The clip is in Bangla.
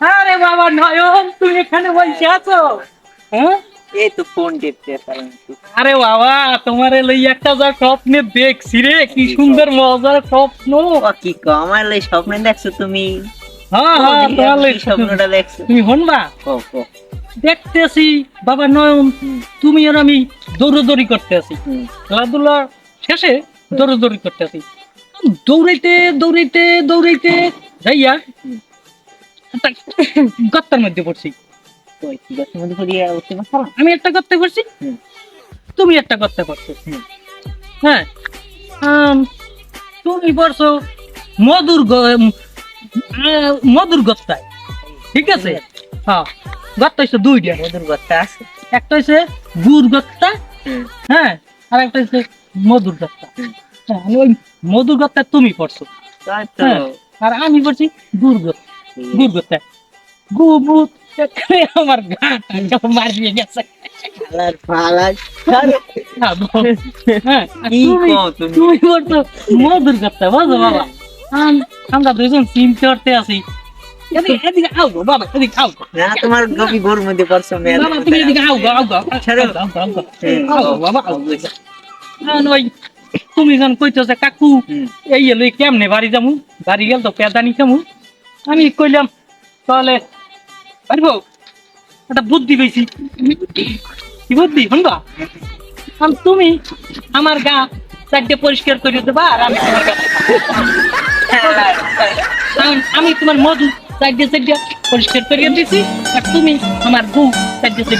আরে বাবা নয়ন তুমি এখানে বসে আছো? হ্যাঁ? এই তো ফোন টিপতে আরে বাবা তোমার লই একটা যা স্বপ্নে দেখছি রে কি সুন্দর মজার স্বপ্ন। কি কমার লাই স্বপ্ন দেখছ তুমি? হ্যাঁ হ্যাঁ তোমার লই স্বপ্নটা দেখছ? তুমি হনবা দেখতেছি বাবা নয়ন তুমি আর আমি দৌড়দৌড়ি করতে আছি খেলাধুলা শেষে দৌড়দৌড়ি করতে আছি দৌড়াইতে দৌড়াইতে দৌড়াইতে যাইয়া গত্তার মধ্যে পড়ছি। পারছ? আমি একটা গর্তে পড়ছি। তুমি একটা গর্তে পড়ছো। হ্যাঁ তুমি পড়ছো মধুর মধুর গত্তায় ঠিক আছে? হ্যাঁ গত্তা হচ্ছে দুইটা। মধুর গত্তা আছে। একটা হচ্ছে গুড় গত্তা হ্যাঁ আর একটা হচ্ছে মধুর গত্তা। হ্যাঁ আমি ওই মধুর তুমি পড়ছো। তাই তো। হ্যাঁ। আর আমি পড়ছি গত্তা গুড় গুবুত আমার ঘাটা মারিয়ে গেছে। হ্যাঁ। হ্যাঁ, তুমি পড়ছো মধুর বুঝো বাবা। আম- আমরা দুইজন সিম করতে আছি। তোমার গরুর মধ্যে পড়ছো বাবা তুমি এদিকে আও গো আও গো ছাড়ো। আও গো, আও গো। হুম। আও গো, বাবা তুমি যখন কইছো যে কাকু। এই এলো কেমনে বাড়ি যামু? বাড়ি গেল তো পেদানি খামু? আমি কইলাম তাহলে পারব একটা বুদ্ধি পেয়েছি কি বুদ্ধি শুনবা? আম তুমি আমার গা চারটে পরিষ্কার করে দেবা আর আমি তোমার গা আমি তোমার মধু চারটে চারটে পরিষ্কার করে দিছি আর তুমি আমার গু চারটে চারটে